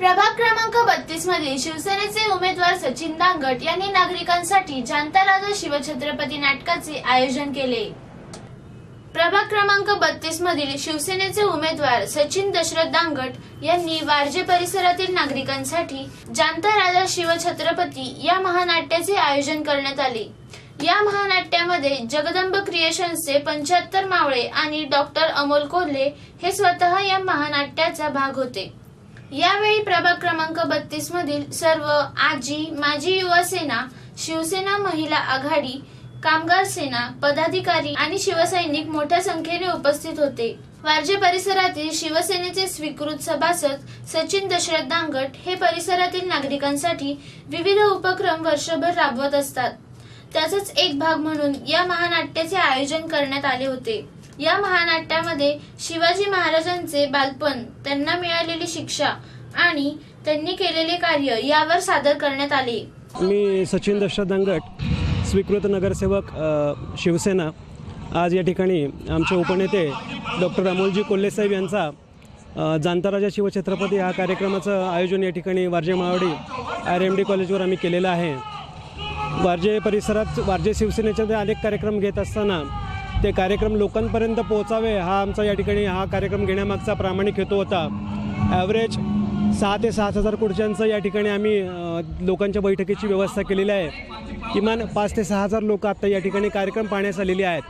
प्रभाग क्रमांक बत्तीस मधील शिवसेनेचे उमेदवार सचिन दांगट यांनी नागरिकांसाठी जाणता राजा शिवछत्रपती नाटकाचे आयोजन केले. प्रभाग क्रमांक बत्तीस मधील शिवसेनेचे उमेदवार सचिन दशरथ दांगट यांनी वारजे परिसरातील नागरिकांसाठी जाणता राजा शिवछत्रपती या महानाट्याचे आयोजन करण्यात आले. या महानाट्यामध्ये जगदंब क्रिएशन्सचे पंच्याहत्तर मावळे आणि डॉक्टर अमोल कोल्हे हे स्वतः या महानाट्याचा भाग होते. यावेळी प्रभाग क्रमांक बत्तीस मधील सर्व आजी माजी युवा सेना शिवसेना महिला आघाडी कामगार सेना पदाधिकारी आणि शिवसैनिक मोठ्या संख्येने उपस्थित होते. वारजे परिसरातील शिवसेनेचे स्वीकृत सभासद सचिन दशरथ दांगट हे परिसरातील नागरिकांसाठी विविध उपक्रम वर्षभर राबवत असतात. त्याचाच एक भाग म्हणून या महानाट्याचे आयोजन करण्यात आले होते. या महानाट्यामध्ये शिवाजी महाराजांचे बालपण त्यांना मिळालेली शिक्षा आणि त्यांनी केलेले कार्य यावर सादर करण्यात आले. मी सचिन दशरथ दंगट स्वीकृत नगरसेवक शिवसेना. आज या ठिकाणी आमचे उपनेते डॉक्टर अमोलजी कोल्हेसाहेब यांचा अ, जाणता राजा शिवछत्रपती हा कार्यक्रमाचं आयोजन या ठिकाणी Warje Malwadi R M D कॉलेजवर आम्ही केलेलं आहे. वारजे परिसरात वारजे शिवसेनेचे अनेक कार्यक्रम घेत असताना ते कार्यक्रम लोकांपर्यंत पोहोचावे हा आमचा या ठिकाणी हा कार्यक्रम घेण्यामागचा प्रामाणिक हेतू होता. ॲव्हरेज सहा ते सात हजार खुर्च्यांचं या ठिकाणी आम्ही लोकांच्या बैठकीची व्यवस्था केलेली आहे. किमान पाच ते सहा हजार लोक आत्ता या ठिकाणी कार्यक्रम पाहण्यास आलेली आहेत.